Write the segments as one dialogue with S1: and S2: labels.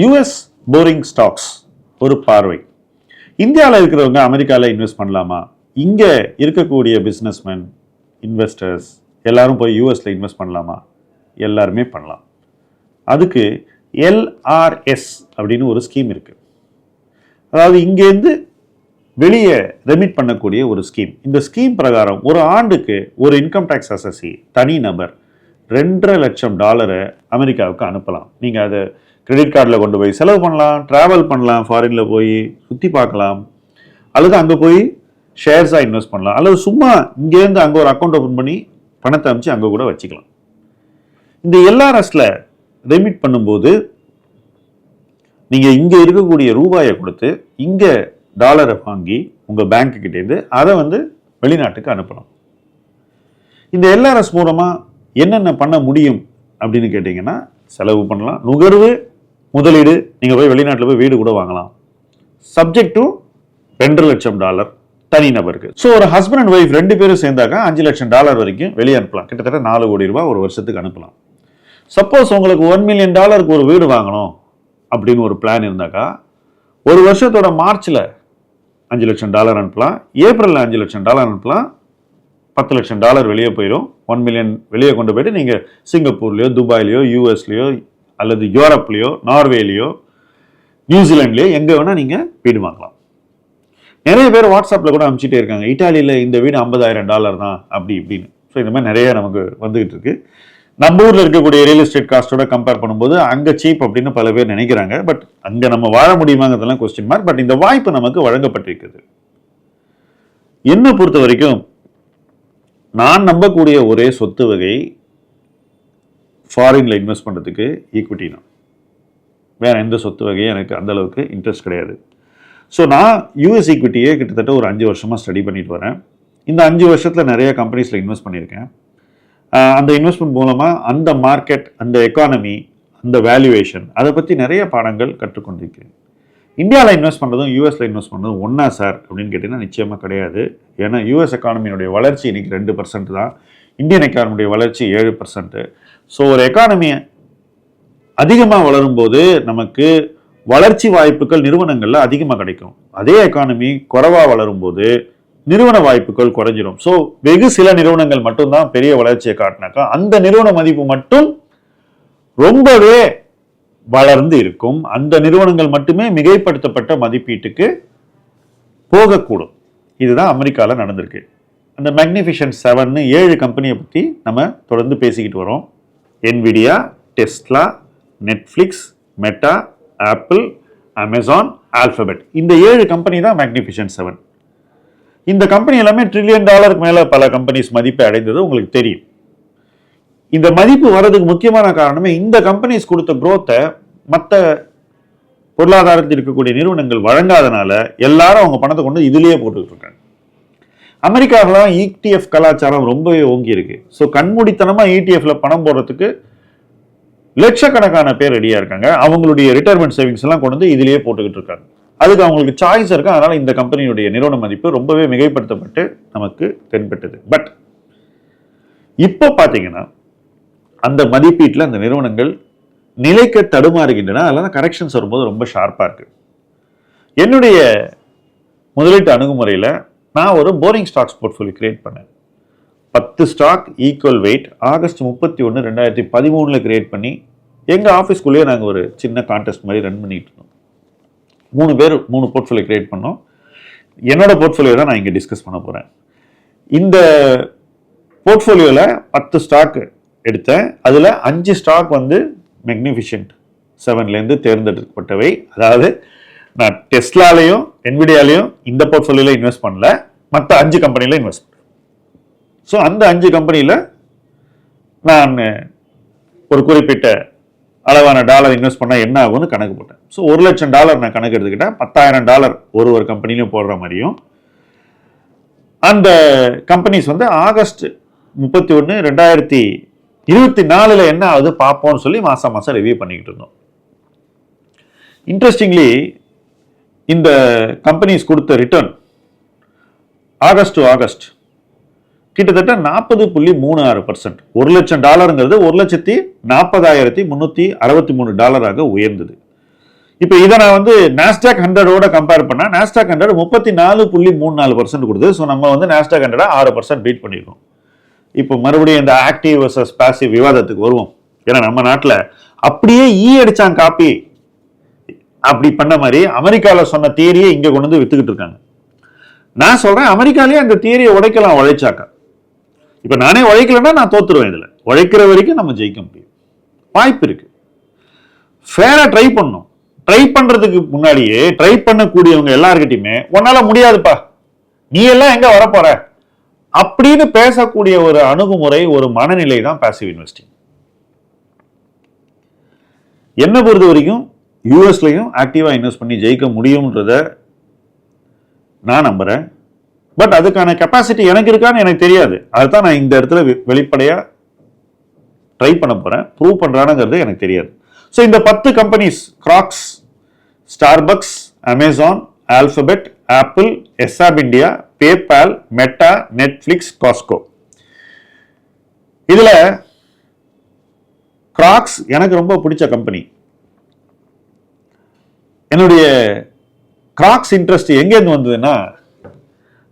S1: US boring stocks ஒரு பார்வை. இந்தியாவில் இருக்கிறவங்க அமெரிக்காவில் இன்வெஸ்ட் பண்ணலாமா? இங்கே இருக்கக்கூடிய பிஸ்னஸ்மேன் இன்வெஸ்டர்ஸ் எல்லாரும் போய் யூஎஸில் இன்வெஸ்ட் பண்ணலாமா? எல்லாருமே பண்ணலாம். அதுக்கு எல்ஆர்எஸ் அப்படின்னு ஒரு ஸ்கீம் இருக்குது அதாவது இங்கேருந்து வெளியே ரெமிட் பண்ணக்கூடிய ஒரு ஸ்கீம் இந்த ஸ்கீம் பிரகாரம் ஒரு ஆண்டுக்கு ஒரு இன்கம் டேக்ஸ் அசசி தனி நபர் ரெண்டரை லட்சம் டாலரை அமெரிக்காவுக்கு அனுப்பலாம். நீங்கள் அதை கிரெடிட் கார்டில் கொண்டு போய் செலவு பண்ணலாம் ட்ராவல் பண்ணலாம் ஃபாரினில் போய் சுற்றி பார்க்கலாம். அல்லது அங்கே போய் ஷேர்ஸாக இன்வெஸ்ட் பண்ணலாம். அல்லது சும்மா இங்கேருந்து அங்கே ஒரு அக்கௌண்ட் ஓப்பன் பண்ணி பணத்தை அனுப்பிச்சு அங்கே கூட வச்சுக்கலாம். இந்த எல்ஆர்எஸில் ரெமிட் பண்ணும்போது நீங்கள் இங்கே இருக்கக்கூடிய ரூபாயை கொடுத்து இங்கே டாலரை வாங்கி உங்கள் பேங்க்குக்கிட்டேருந்து அதை வந்து வெளிநாட்டுக்கு அனுப்பலாம். இந்த எல்ஆர்எஸ் மூலமாக என்னென்ன பண்ண முடியும் அப்படின்னு கேட்டிங்கன்னா செலவு பண்ணலாம். நுகர்வு முதலீடு நீங்கள் போய் வெளிநாட்டில் போய் வீடு கூட வாங்கலாம். சப்ஜெக்ட் டு ரெண்டு லட்சம் டாலர் தனி நபருக்கு. ஸோ ஒரு ஹஸ்பண்ட் அண்ட் ஒய்ஃப் ரெண்டு பேரும் சேர்ந்தாக்கா அஞ்சு லட்சம் டாலர் வரைக்கும் வெளியே அனுப்பலாம். கிட்டத்தட்ட நாலு கோடி ரூபாய் ஒரு வருஷத்துக்கு அனுப்பலாம். சப்போஸ் உங்களுக்கு ஒன் மில்லியன் டாலருக்கு ஒரு வீடு வாங்கணும் அப்படின்னு ஒரு பிளான் இருந்தாக்கா ஒரு வருஷத்தோட மார்ச்சில் அஞ்சு லட்சம் டாலர் அனுப்பலாம். ஏப்ரலில் அஞ்சு லட்சம் டாலர் அனுப்பலாம். பத்து லட்சம் டாலர் வெளியே போயிடும் ஒன் மில்லியன் வெளியே கொண்டு போயிட்டு நீங்கள் சிங்கப்பூர்லேயோ துபாய்லேயோ யூஎஸ்லேயோ அல்லது யூரோப்லேயோ நார்வேலேயோ நியூசிலாண்ட்லேயோ எங்கே வேணால் நீங்கள் வீடு வாங்கலாம். நிறைய பேர் வாட்ஸ்அப்பில் கூட அனுப்பிச்சிட்டே இருக்காங்க. இட்டாலியில் இந்த வீடு ஐம்பதாயிரம் டாலர் தான் அப்படி இப்படின்னு. ஸோ இந்த மாதிரி நிறைய நமக்கு வந்துகிட்டு இருக்கு. நம்ம ஊரில் இருக்கக்கூடிய ரியல் எஸ்டேட் காஸ்ட்டோட கம்பேர் பண்ணும்போது அங்கே சீப் அப்படின்னு பல பேர் நினைக்கிறாங்க. பட் அங்கே நம்ம வாழ முடியுமாங்கிறதெல்லாம் கொஸ்டின் மார்க் பட் இந்த வாய்ப்பு நமக்கு வழங்கப்பட்டிருக்குது. என்னை பொறுத்த வரைக்கும் நான் நம்பக்கூடிய ஒரே சொத்து வகை ஃபாரின்ல இன்வெஸ்ட் பண்ணுறதுக்கு ஈக்விட்டி தான் வேற எந்த சொத்து வகையும் எனக்கு அந்த அளவுக்கு இன்ட்ரெஸ்ட் கிடையாது. ஸோ நான் யூஎஸ் ஈக்விட்டியே கிட்டத்தட்ட ஒரு அஞ்சு வருஷமாக ஸ்டடி பண்ணிட்டு வரேன். இந்த அஞ்சு வருஷத்தில் நிறைய கம்பெனிஸில் இன்வெஸ்ட் பண்ணியிருக்கேன். அந்த இன்வெஸ்ட்மெண்ட் மூலமாக அந்த மார்க்கெட் அந்த எக்கானமி அந்த வேல்யூவேஷன் அதை பற்றி நிறைய பாடங்கள் கற்றுக்கொண்டிருக்கேன். இந்தியாவில் இன்வெஸ்ட் பண்ணுறதும் யூஎஸில் இன்வெஸ்ட் பண்ணுறதும் ஒன்றா சார் அப்படின்னு கேட்டிங்கன்னா நிச்சயமாக கிடையாது. ஏன்னா யூஎஸ் எக்கானமியினுடைய வளர்ச்சி இன்னைக்கு ரெண்டு பர்சன்ட் தான். இந்தியன் எக்கானமியுடைய வளர்ச்சி ஏழு பர்சன்ட்டு ஸோ ஒரு எக்கானமி அதிகமாக வளரும்போது நமக்கு வளர்ச்சி வாய்ப்புகள் நிறுவனங்களில் அதிகமாக கிடைக்கும். அதே எக்கானமி குறைவாக வளரும்போது நிறுவன வாய்ப்புகள் குறைஞ்சிரும். ஸோ வெகு சில நிறுவனங்கள் மட்டும்தான் பெரிய வளர்ச்சியை காட்டினாக்கா அந்த நிறுவன மதிப்பு மட்டும் ரொம்பவே வளர்ந்து இருக்கும். அந்த நிறுவனங்கள் மட்டுமே மிகைப்படுத்தப்பட்ட மதிப்பீட்டுக்கு போகக்கூடும். இதுதான் அமெரிக்காவில் நடந்திருக்கு. அந்த மேக்னிஃபிஷன் செவன்னு ஏழு கம்பெனியை பற்றி நம்ம தொடர்ந்து பேசிக்கிட்டு வரோம். Nvidia Tesla Netflix Meta Apple Amazon Alphabet இந்த ஏழு கம்பெனி தான் மேக்னிஃபிஷன் செவன் இந்த கம்பெனி எல்லாமே ட்ரில்லியன் டாலருக்கு மேலே பல கம்பெனிஸ் மதிப்பை அடைந்தது உங்களுக்கு தெரியும். இந்த மதிப்பு வர்றதுக்கு முக்கியமான காரணமே இந்த கம்பெனிஸ் கொடுத்த குரோத்தை மற்ற பொருளாதாரத்தில் இருக்கக்கூடிய நிறுவனங்கள் வழங்காதனால எல்லாரும் அவங்க பணத்தை கொண்டு இதுலேயே போட்டுக்கிட்டு இருக்காங்க. அமெரிக்காவிலாம் இடிஎஃப் கலாச்சாரம் ரொம்பவே ஓங்கி இருக்கு. ஸோ கண்மூடித்தனமாக இடிஎஃப்ல பணம் போடுறதுக்கு லட்சக்கணக்கான பேர் ரெடியாக இருக்காங்க. அவங்களுடைய ரிட்டையர்மெண்ட் சேவிங்ஸ் எல்லாம் கொண்டு வந்து இதிலேயே போட்டுக்கிட்டு இருக்காங்க. அதுக்கு அவங்களுக்கு சாய்ஸ் இருக்கு. அதனால இந்த கம்பெனியுடைய நிறுவன மதிப்பு ரொம்பவே மிகைப்படுத்தப்பட்டு நமக்கு தென்பட்டது. பட் இப்போ பார்த்தீங்கன்னா அந்த மதிப்பீட்டில் அந்த நிறுவனங்கள் நிலைக்க தடுமாறுகின்றன. அதெல்லாம் கரெக்ஷன்ஸ் வரும்போது ரொம்ப ஷார்ப்பாக இருக்கு. என்னுடைய முதலீட்டு அணுகுமுறையில் நான் ஒரு போரிங் ஸ்டாக்ஸ் போர்ட்ஃபோலியோ கிரியேட் பண்ணேன். பத்து ஸ்டாக் ஈக்குவல் வெயிட் ஆகஸ்ட் முப்பத்தி ஒன்று ரெண்டாயிரத்தி பதிமூணில் கிரியேட் பண்ணி எங்கள் ஆஃபீஸ்க்குள்ளேயே நாங்கள் ஒரு சின்ன கான்டெஸ்ட் மாதிரி ரன் பண்ணிகிட்டு இருந்தோம். மூணு பேர் மூணு போர்ட்ஃபோலியோ கிரியேட் பண்ணோம். என்னோடய போர்ட்ஃபோலியோ தான் நான் இங்கே டிஸ்கஸ் பண்ண போகிறேன் இந்த போர்ட்ஃபோலியோவில் பத்து ஸ்டாக் எடுத்தேன். அதில் அஞ்சு ஸ்டாக் வந்து மெக்னிஃபிஷன்ட் செவன்லேருந்து தேர்ந்தெடுக்கப்பட்டவை. அதாவது நான் டெஸ்லாலையும் என்விடியாலையும் இந்த போர்ட்ஃபோலியோல இன்வெஸ்ட் பண்ணல. மற்ற அஞ்சு கம்பெனியில் இன்வெஸ்ட் பண்ணேன் ஸோ அந்த அஞ்சு கம்பெனியில் நான் ஒரு குறிப்பிட்ட அளவான டாலர் இன்வெஸ்ட் பண்ணால் என்ன ஆகும்னு கணக்கு போட்டேன். ஸோ ஒரு லட்சம் டாலர் நான் கணக்கு எடுத்துக்கிட்டேன். பத்தாயிரம் டாலர் ஒரு ஒரு கம்பெனிலையும் போடுற மாதிரியும். அந்த கம்பெனிஸ் வந்து ஆகஸ்ட் முப்பத்தி ஒன்று ரெண்டாயிரத்தி இருபத்தி நாலில் என்ன ஆகுது பார்ப்போம்னு சொல்லி மாதம் மாதம் ரிவ்யூ பண்ணிக்கிட்டு இருந்தோம். இன்ட்ரெஸ்டிங்லி இந்த கம்பெனிஸ் கொடுத்த ரிட்டர்ன் ஆகஸ்ட் டு ஆகஸ்ட் கிட்டத்தட்ட நாற்பது புள்ளி மூணு ஆறு பர்சன்ட் ஒரு லட்சம் டாலருங்கிறது ஒரு லட்சத்தி நாற்பதாயிரத்தி முந்நூற்றி அறுபத்தி மூணு டாலராக உயர்ந்தது. இப்போ இதை நான் வந்து நாஸ்டாக் ஹண்ட்ரடோட கம்பேர் பண்ணால் நாஸ்டாக் ஹண்ட்ரட் முப்பத்தி நாலு புள்ளி மூணு நாலு பர்சன்ட் கொடுத்து ஸோ நம்ம வந்து நாஸ்டாக் ஹண்ட்ரட் ஆறு பர்சன்ட் பீட் பண்ணியிருக்கோம். இப்போ மறுபடியும் இந்த ஆக்டிவ் வர்சஸ் பேசிவ் விவாதத்துக்கு வருவோம். ஏன்னா நம்ம நாட்டில் அப்படியே ஈ அடித்தான் காப்பி அப்படி பண்ண மாதிரி அமெரிக்காவில் சொன்ன தியரியை இங்கே கொண்டு வந்து வித்துக்கிட்டு இருக்காங்க. நான் சொல்கிறேன் அமெரிக்காலேயே அந்த தியரியை உடைக்கலாம் உழைச்சாக்கா. இப்போ நானே உழைக்கலைன்னா நான் தோத்துருவேன் இதில். உழைக்கிற வரைக்கும் நம்ம ஜெயிக்க முடியும். வாய்ப்பு இருக்கு. ஃபேரா ட்ரை பண்ணணும். ட்ரை பண்ணுறதுக்கு முன்னாடியே ட்ரை பண்ணக்கூடியவங்க எல்லாருக்கிட்டையுமே உன்னால் முடியாதுப்பா. நீ எல்லாம் எங்கே வரப்போற? அப்படின்னு பேசக்கூடிய ஒரு அணுகுமுறை ஒரு மனநிலை தான் பேசிவ் இன்வெஸ்டிங் என்ன பொறுத்த வரைக்கும் யூஎஸ்லையும் ஆக்டிவாக இன்வெஸ்ட் பண்ணி ஜெயிக்க முடியுன்றத நான் நம்புகிறேன் பட் அதுக்கான கெப்பாசிட்டி எனக்கு இருக்கான்னு எனக்கு தெரியாது. அதுதான் நான் இந்த இடத்துல வெ- ட்ரை பண்ண போகிறேன் ப்ரூவ் பண்ணுறானுங்கிறது எனக்கு தெரியாது. ஸோ இந்த பத்து companies Crocs Starbucks Amazon Alphabet Apple SAP India PayPal Meta Netflix Costco இதில் கிராக்ஸ் எனக்கு ரொம்ப பிடிச்ச கம்பெனி என்னுடைய கிராக்ஸ் இன்ட்ரெஸ்ட் எங்கேருந்து வந்ததுன்னா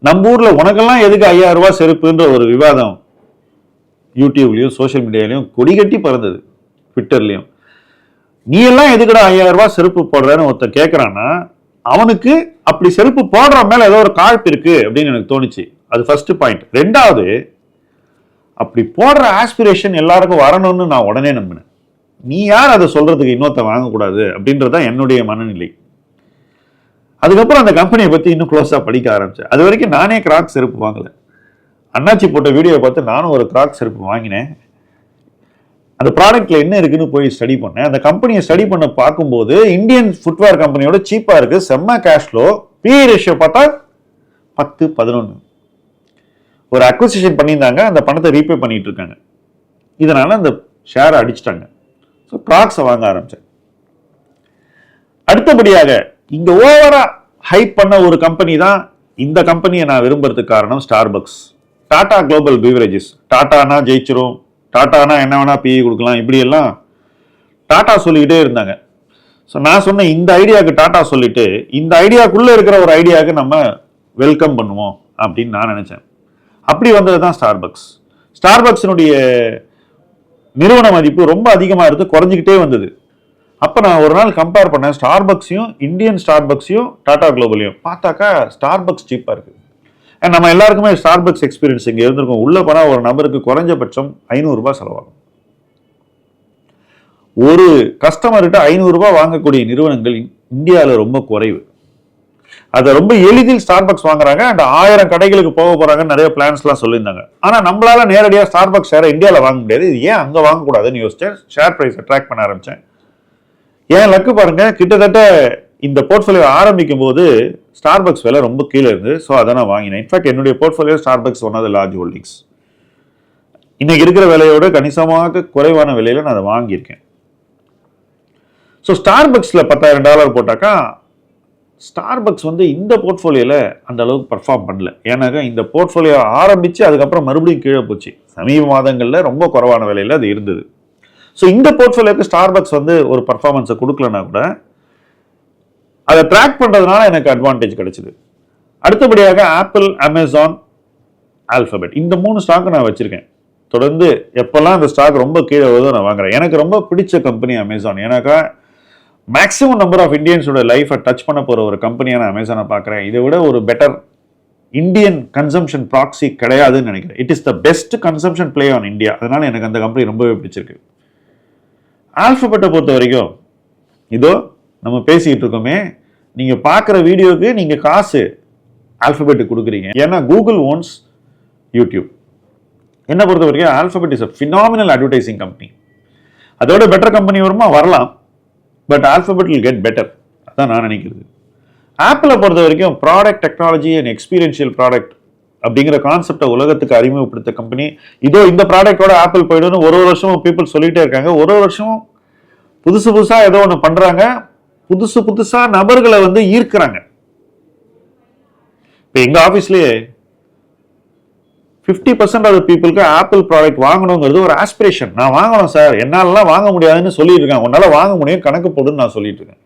S1: நம்ம ஊரில் உனக்கெல்லாம் எதுக்கு ஐயாயிரம் ரூபாய் செருப்புன்ற ஒரு விவாதம் யூடியூப்லேயும் சோஷியல் மீடியாலையும் கொடிகட்டி பறந்தது ட்விட்டர்லேயும் நீ எல்லாம் எதுக்கடா ஐயாயிரம் ரூபா செருப்பு போடுறேன்னு ஒருத்தர் கேட்கறான்னா அவனுக்கு அப்படி செருப்பு போடுற மேலே ஏதோ ஒரு காழ்ப்பு இருக்குது அப்படின்னு எனக்கு தோணுச்சு. அது ஃபர்ஸ்ட் பாயிண்ட் ரெண்டாவது அப்படி போடுற ஆஸ்பிரேஷன் எல்லாருக்கும் வரணும்னு நான் உடனே நம்பினேன். நீ யார் அதை சொல்கிறதுக்கு இன்னொருத்த வாங்கக்கூடாது அப்படின்றது தான் என்னுடைய மனநிலை. அதுக்கப்புறம் அந்த கம்பெனியை பற்றி இன்னும் க்ளோஸாக படிக்க ஆரம்பித்தேன் அது வரைக்கும் நானே கிராக் செருப்பு வாங்கலை. அண்ணாச்சி போட்ட வீடியோ பார்த்து நானும் ஒரு கிராக் செருப்பு வாங்கினேன். அந்த ப்ராடக்ட்ல என்ன இருக்குன்னு போய் ஸ்டடி பண்ணேன். அந்த கம்பெனியை ஸ்டடி பண்ண பார்க்கும்போது இந்தியன் ஃபுட்வேர் கம்பெனியோட சீப்பாக இருக்குது செம்ம கேஷ்லோ பி ரேஷியோ பார்த்தா பத்து பதினொன்று ஒரு அக்வசிஷன் பண்ணியிருந்தாங்க. அந்த பணத்தை ரீபே பண்ணிட்டு இருக்காங்க. இதனால் அந்த ஷேரை அடிச்சிட்டாங்க. ஸோ கிராக்ஸை வாங்க ஆரம்பித்தேன் அடுத்தபடியாக இங்கே ஓவரா ஹைப் பண்ண ஒரு கம்பெனி தான் இந்த கம்பெனியை நான் விரும்புறதுக்கு காரணம் ஸ்டார்பக்ஸ் டாடா குளோபல் பீவரேஜஸ் டாட்டானா ஜெயிச்சிரும். டாட்டானா என்ன வேணால் பிஇ கொடுக்கலாம். இப்படியெல்லாம் டாட்டா டாடா சொல்லிக்கிட்டே இருந்தாங்க. ஸோ நான் சொன்ன இந்த ஐடியாவுக்கு டாடா சொல்லிட்டு இந்த ஐடியாக்குள்ளே இருக்கிற ஒரு ஐடியாவுக்கு நம்ம வெல்கம் பண்ணுவோம் அப்படின்னு நான் நினச்சேன். அப்படி வந்தது தான் ஸ்டார்பக்ஸ் ஸ்டார்பக்ஸினுடைய நிறுவன மதிப்பு ரொம்ப அதிகமாக இருந்து குறைஞ்சிக்கிட்டே வந்தது. அப்போ நான் ஒரு நாள் கம்பேர் பண்ணேன். ஸ்டார்பக்ஸையும் இந்தியன் ஸ்டார்பக்ஸையும் டாடா குளோபலையும் பார்த்தாக்கா ஸ்டார்பக்ஸ் சீப்பாக இருக்குது. And நம்ம எல்லாருக்குமே ஸ்டார்பக்ஸ் எக்ஸ்பீரியன்ஸ் இங்கே இருந்திருக்கும். உள்ளே போனால் ஒரு நபருக்கு குறைஞ்சபட்சம் ஐநூறுரூபா செலவாகும். ஒரு கஸ்டமர்கிட்ட ஐநூறுரூபா வாங்கக்கூடிய நிறுவனங்கள் இந்தியாவில் ரொம்ப குறைவு. அதை ரொம்ப எளிதில் ஸ்டார்பக்ஸ் வாங்குறாங்க அண்ட் ஆயிரம் கடைகளுக்கு போக போறாங்கன்னு நிறைய பிளான்ஸ்லாம் சொல்லியிருந்தாங்க. ஆனால் நம்மளால நேரடியாக ஸ்டார்பக்ஸ் ஷேரை இந்தியாவில் வாங்க முடியாது. இது ஏன் அங்கே வாங்கக்கூடாதுன்னு யோசிச்சேன். ஷேர் ப்ரைஸ் ட்ராக் பண்ண ஆரம்பித்தேன் ஏன் லக்கு பாருங்க கிட்டத்தட்ட இந்த போர்ட்ஃபோலியோ ஆரம்பிக்கும் போது ஸ்டார்பக்ஸ் விலை ரொம்ப கீழே இருந்து ஸோ அதை நான் வாங்கினேன். இன்ஃபேக்ட் என்னுடைய portfolio Starbucks one of large holdings இன்னைக்கு இருக்கிற விலையோட கணிசமாக குறைவான விலையில நான் அதை வாங்கியிருக்கேன். ஸோ ஸ்டார்பக்ஸில் பத்தாயிரம் டாலர் போட்டாக்கா ஸ்டார்பக்ஸ் வந்து இந்த போர்ட்ஃபோலியோவில் அந்த அளவுக்கு பர்ஃபார்ம் பண்ணல. ஏன்னாக்கா இந்த போர்ட்ஃபோலியோ ஆரம்பித்து அதுக்கப்புறம் மறுபடியும் கீழே போச்சு. சமீப மாதங்களில் ரொம்ப குறைவான விலையில் அது இருந்தது. ஸோ இந்த போர்ட்ஃபோலியோக்கு ஸ்டார்பக்ஸ் வந்து ஒரு பர்ஃபார்மன்ஸை கொடுக்கலனா கூட அதை ட்ராக் பண்ணுறதுனால எனக்கு அட்வான்டேஜ் கிடைச்சிது. அடுத்தபடியாக ஆப்பிள் அமேசான் ஆல்ஃபபெட் இந்த மூணு ஸ்டாக் நான் வச்சுருக்கேன். தொடர்ந்து எப்போல்லாம் அந்த ஸ்டாக் ரொம்ப கீழே வருதோ நான் வாங்குறேன். எனக்கு ரொம்ப பிடிச்ச கம்பெனி அமேசான் ஏன்னாக்கா மேக்ஸிமம் நம்பர் ஆஃப் இந்தியன்ஸோட லைஃப்பை டச் பண்ண போகிற ஒரு கம்பெனியாக நான் அமேசானை பார்க்குறேன். இதை விட ஒரு பெட்டர் இந்தியன் கன்சம்ஷன் ப்ராக்ஸி கிடையாதுன்னு நினைக்கிறேன். It is the best consumption play on India அதனால் எனக்கு அந்த கம்பெனி ரொம்பவே பிடிச்சிருக்கு. ஆல்ஃபபெட்டை பொறுத்த வரைக்கும் இதோ நம்ம பேசிக்கிட்டு இருக்கோமே. நீங்கள் பார்க்குற வீடியோவுக்கு நீங்கள் காசு ஆல்ஃபபெட்டு கொடுக்குறீங்க. ஏன்னா கூகுள் ஓன்ஸ் யூடியூப் என்ன பொறுத்த வரைக்கும் Alphabet is a phenomenal advertising company அதோட பெட்டர் கம்பெனி வருமா? வரலாம். But Alphabet will get better அதான் நான் நினைக்கிறது. ஆப்பிளை பொறுத்த வரைக்கும் product technology and experiential product அப்படிங்கிற கான்செப்டை உலகத்துக்கு அறிமுகப்படுத்த கம்பெனி இதோ இந்த ப்ராடக்டோட ஆப்பிள் போயிடும்னு ஒரு ஒரு வருஷமும் பீப்புள் சொல்லிகிட்டே இருக்காங்க. ஒரு ஒரு வருஷமும் புதுசு புதுசாக ஏதோ ஒன்று பண்ணுறாங்க புதுசு புதுசாக நபர்களை வந்து ஈர்க்கிறாங்க. இப்போ எங்கள் ஆஃபீஸ்லேயே ஃபிஃப்டி பர்சன்ட் ஆஃப் பீப்புளுக்கு ஆப்பிள் ப்ராடக்ட் வாங்கணுங்கிறது ஒரு ஆஸ்பிரேஷன் நான் வாங்கணும் சார் என்னாலலாம் வாங்க முடியாதுன்னு சொல்லிட்டு இருக்கேன் உன்னால் வாங்க முடியும் கணக்கு போடுன்னு நான் சொல்லிட்டு இருக்கேன்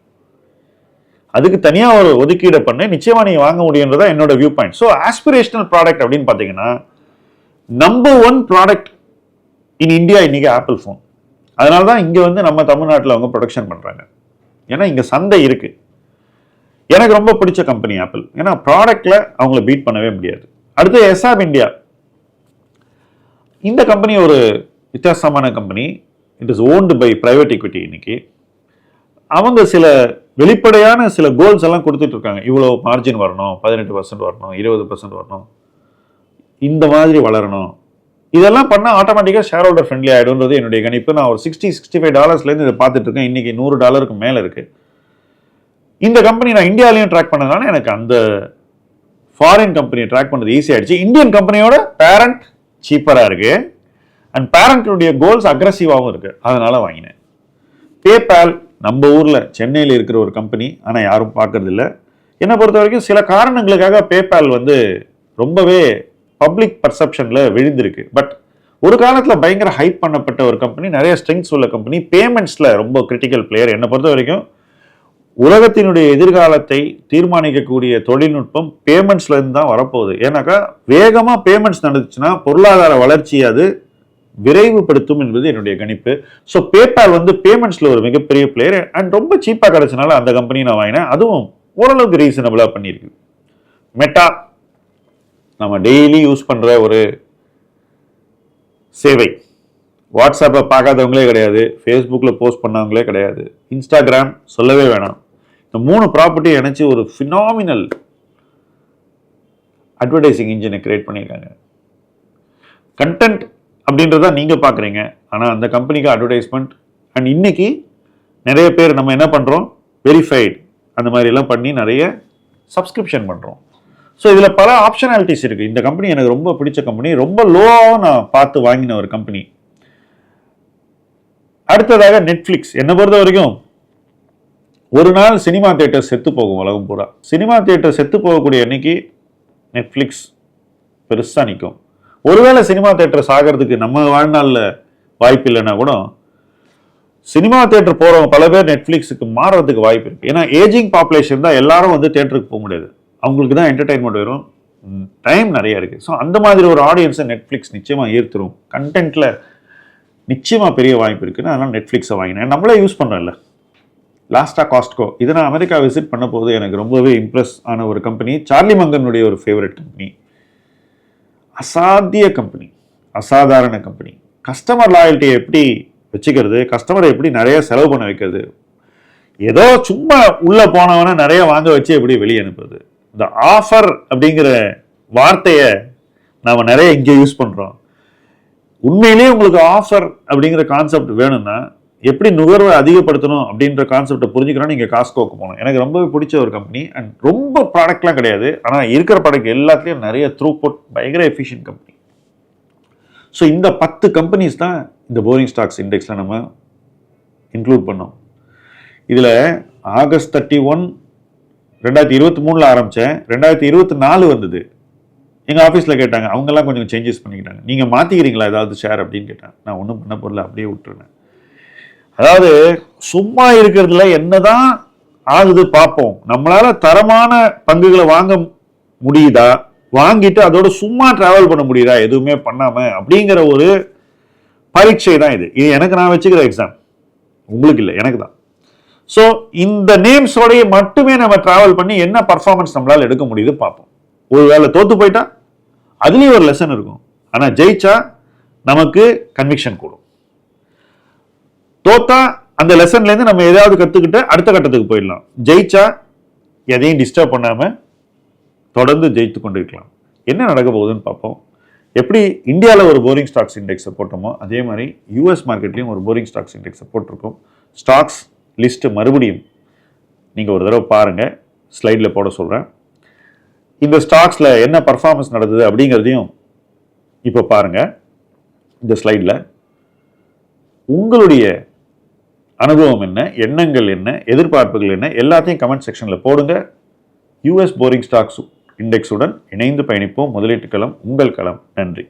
S1: அதுக்கு தனியாக ஒரு ஒதுக்கீடு பண்ணேன் நிச்சயமாக நீங்கள் வாங்க முடியுன்றதா என்னோட view point so aspirational product அப்படின்னு பார்த்தீங்கன்னா number one product in India இன்னைக்கு ஆப்பிள் ஃபோன் அதனால தான் இங்கே வந்து நம்ம தமிழ்நாட்டில் அவங்க ப்ரொடக்ஷன் பண்ணுறாங்க ஏன்னா இங்கே சந்தை இருக்குது எனக்கு ரொம்ப பிடிச்ச கம்பெனி ஆப்பிள் ஏன்னா ப்ராடக்டில் அவங்கள பீட் பண்ணவே முடியாது. அடுத்து எஸ்ஆப் இந்தியா இந்த கம்பெனி ஒரு வித்தியாசமான company it is owned by private equity இன்னைக்கு. அவங்க சில வெளிப்படையான சில கோல்ஸ் எல்லாம் கொடுத்துட்டு இருக்காங்க. இவ்வளோ மார்ஜின் வரணும் பதினெட்டு பர்சன்ட் வரணும் இருபது பர்சன்ட் வரணும். இந்த மாதிரி வளரணும். இதெல்லாம் பண்ணால் ஆட்டோமேட்டிக்காக ஷேர் ஹோல்டர் ஃப்ரெண்ட்லி ஆகிடும்ன்றது என்னுடைய கணிப்பு. நான் ஒரு சிக்ஸ்டி சிக்ஸ்டி ஃபைவ் டாலர்ஸ்லேருந்து இதை பார்த்துட்டு இருக்கேன். இன்றைக்கி நூறு டாலருக்கு மேலே இருக்குது இந்த கம்பெனி நான் இந்தியாலையும் ட்ராக் பண்ணதுனால எனக்கு அந்த ஃபாரின் கம்பெனியை ட்ராக் பண்ணது ஈஸியாகிடுச்சு இந்தியன் கம்பெனியோட பேரண்ட் சீப்பராக இருக்குது அண்ட் பேரண்ட்டுடைய கோல்ஸ் அக்ரஸிவாகவும் இருக்குது அதனால் வாங்கினேன். பேபால் நம்ம ஊரில் சென்னையில் இருக்கிற ஒரு கம்பெனி ஆனால் யாரும் பார்க்குறதில்ல. என்னை பொறுத்த வரைக்கும் சில காரணங்களுக்காக பேபால் வந்து ரொம்பவே பப்ளிக் பர்செப்ஷனில் விழுந்திருக்கு. பட் ஒரு காலத்தில் பயங்கர ஹைப் பண்ணப்பட்ட ஒரு கம்பெனி நிறைய ஸ்ட்ரெங்ஸ் உள்ள கம்பெனி பேமெண்ட்ஸில் ரொம்ப கிரிட்டிக்கல் பிளேயர் என்னை பொறுத்த வரைக்கும் உலகத்தினுடைய எதிர்காலத்தை தீர்மானிக்கக்கூடிய தொழில்நுட்பம் பேமெண்ட்ஸ்லேருந்து தான் வரப்போகுது. ஏன்னாக்கா வேகமாக பேமெண்ட்ஸ் நடந்துச்சுன்னா பொருளாதார வளர்ச்சி அது விரைவுபடுத்தும் என்பது என்னுடைய கணிப்பு. ஸோ பேபால் வந்து பேமெண்ட்ஸில் ஒரு மிகப்பெரிய பிளேயர் அண்ட் ரொம்ப சீப்பாக கிடச்சனால அந்த கம்பெனி நான் வாங்கினேன். அதுவும் ஓரளவுக்கு ரீசனபிளாக பண்ணியிருக்கு. மெட்டா நம்ம டெய்லி யூஸ் பண்ணுற ஒரு சேவை. வாட்ஸ்அப்பை பார்க்காதவங்களே கிடையாது. ஃபேஸ்புக்கில் போஸ்ட் பண்ணவங்களே கிடையாது. இன்ஸ்டாகிராம் சொல்லவே வேணாம். இந்த மூணு ப்ராப்பர்ட்டியை இணைச்சி ஒரு ஃபினாமினல் அட்வர்டைசிங் இன்ஜினை கிரியேட் பண்ணியிருக்காங்க. கண்டென்ட் அப்படின்றத நீங்கள் பார்க்குறீங்க. ஆனால் அந்த கம்பெனிக்கு அட்வர்டைஸ்மெண்ட் அண்ட் இன்னைக்கு நிறைய பேர் நம்ம என்ன பண்ணுறோம் வெரிஃபைடு அந்த மாதிரி எல்லாம் பண்ணி நிறைய சப்ஸ்கிரிப்ஷன் பண்ணுறோம் ஸோ இதில் பல ஆப்ஷனாலிட்டிஸ் இருக்குது இந்த கம்பெனி எனக்கு ரொம்ப பிடிச்ச கம்பெனி ரொம்ப லோவாக நான் பார்த்து வாங்கின ஒரு கம்பெனி அடுத்ததாக நெட்ஃப்ளிக்ஸ் என்னை பொறுத்த வரைக்கும் ஒரு நாள் சினிமா தியேட்டர் செத்து போகும் உலகம் பூரா. சினிமா தியேட்டர் செத்து போகக்கூடிய அன்னைக்கு நெட்ஃப்ளிக்ஸ் பெருசாக நிற்கும் ஒருவேளை சினிமா தியேட்டர் சாகிறதுக்கு நம்ம வாழ்நாளில் வாய்ப்பு இல்லைன்னா கூட சினிமா தியேட்டர் போகிறவங்க பல பேர் நெட்ஃப்ளிக்ஸுக்கு மாறுறதுக்கு வாய்ப்பு இருக்குது ஏன்னா ஏஜிங் பாப்புலேஷன் தான் எல்லாரும் வந்து தியேட்டருக்கு போக முடியாது. அவங்களுக்கு தான் என்டர்டைன்மெண்ட் வரும் டைம் நிறைய இருக்குது ஸோ அந்த மாதிரி ஒரு ஆடியன்ஸை நெட்ஃப்ளிக்ஸ் நிச்சயமாக ஈர்த்துரும். கண்டென்ட்டில் நிச்சயமாக பெரிய வாய்ப்பு இருக்குன்னு அதனால் நெட்ஃப்ளிக்ஸை வாங்கினேன். நம்மளே யூஸ் பண்ணுறோம்ல லாஸ்ட்டாக காஸ்ட்கோ இதை நான் அமெரிக்கா விசிட் பண்ண போது எனக்கு ரொம்பவே இம்ப்ரெஸ் ஆன ஒரு கம்பெனி சார்லி மங்கனுடைய ஒரு ஃபேவரட் கம்பெனி அசாத்திய கம்பெனி அசாதாரண கம்பெனி கஸ்டமர் லாயல்ட்டியை எப்படி வச்சுக்கிறது? கஸ்டமரை எப்படி நிறைய செலவு பண்ண வைக்கிறது? ஏதோ சும்மா உள்ளே போனவனை நிறைய வாங்க வச்சு எப்படி வெளியே அனுப்புறது? இந்த ஆஃபர் அப்படிங்கிற வார்த்தையை நாம் நிறைய இங்கே யூஸ் பண்ணுறோம் உண்மையிலேயே உங்களுக்கு ஆஃபர் அப்படிங்கிற கான்செப்ட் வேணும்னா எப்படி நுகர்வை அதிகப்படுத்தணும் அப்படின்ற கான்செப்டை புரிஞ்சுக்கணும் நீங்கள் காஸ்கோக்கு போகணும். எனக்கு ரொம்பவே பிடிச்ச ஒரு கம்பெனி அண்ட் ரொம்ப ப்ராடக்ட்லாம் கிடையாது. ஆனால் இருக்கிற ப்ராடக்ட் எல்லாத்துலேயும் நிறைய த்ரூ புட் பயங்கர எஃபிஷியன்ட் கம்பெனி ஸோ இந்த பத்து கம்பெனிஸ் தான் இந்த போரிங் ஸ்டாக்ஸ் இண்டெக்ஸில் நம்ம இன்க்ளூட் பண்ணோம். இதில் ஆகஸ்ட் தேர்ட்டி ஒன் ரெண்டாயிரத்தி இருபத்தி மூணில் ஆரம்பித்தேன் ரெண்டாயிரத்தி இருபத்தி நாலு வந்தது. எங்கள் ஆஃபீஸில் கேட்டாங்க. அவங்கெல்லாம் கொஞ்சம் சேஞ்சஸ் பண்ணிக்கிட்டாங்க. நீங்கள் மாற்றிக்கிறீங்களா ஏதாவது ஷேர் அப்படின்னு கேட்டாங்க. நான் ஒன்றும் பண்ண பொருள் அப்படியே விட்டுருனேன் அதாவது சும்மா இருக்கிறதுல என்னதான் ஆகுது பார்ப்போம் நம்மளால தரமான பங்குகளை வாங்க முடியுதா? வாங்கிட்டு அதோட சும்மா டிராவல் பண்ண முடியுதா? எதுவுமே பண்ணாம அப்படிங்கிற ஒரு பரீட்சை தான் இது. இது எனக்கு நான் வச்சுக்கிற எக்ஸாம் உங்களுக்கு இல்லை எனக்கு தான். ஸோ இந்த நேம்ஸோடைய மட்டுமே நம்ம டிராவல் பண்ணி என்ன பர்ஃபார்மன்ஸ் நம்மளால் எடுக்க முடியுது பார்ப்போம் ஒரு வேளை தோத்து போயிட்டா அதுலேயும் ஒரு லெசன் இருக்கும். ஆனால் ஜெயிச்சா நமக்கு கன்விக்ஷன் கூடும். தோத்தா அந்த லெசன்ல இருந்து நம்ம ஏதாவது கத்துக்கிட்டு அடுத்த கட்டத்துக்கு போயிடலாம். ஜெயிச்சா எதையும் டிஸ்டர்ப் பண்ணாம தொடர்ந்து ஜெயித்து கொண்டு இருக்கலாம். என்ன நடக்க போகுதுன்னு பார்ப்போம். எப்படி இந்தியாவில் ஒரு போரிங் ஸ்டாக்ஸ் இண்டெக்ஸை போட்டோமோ அதே மாதிரி யூஎஸ் மார்க்கெட்லேயும் ஒரு போரிங் ஸ்டாக்ஸ் இண்டெக்ஸை போட்டிருக்கோம். ஸ்டாக்ஸ் லிஸ்ட்டு மறுபடியும் நீங்கள் ஒரு தடவை பாருங்கள் ஸ்லைடில் போட சொல்கிறேன் இந்த ஸ்டாக்ஸில் என்ன பர்ஃபார்மன்ஸ் நடந்தது அப்படிங்கிறதையும் இப்போ பாருங்கள் இந்த ஸ்லைடில் உங்களுடைய அனுபவம் என்ன எண்ணங்கள் என்ன எதிர்பார்ப்புகள் என்ன எல்லாத்தையும் கமெண்ட் செக்ஷனில் போடுங்க. யூஎஸ் போரிங் ஸ்டாக்ஸ் இண்டெக்ஸுடன் இணைந்து பயணிப்போம். முதலீட்டு களம் உங்கள் களம். நன்றி.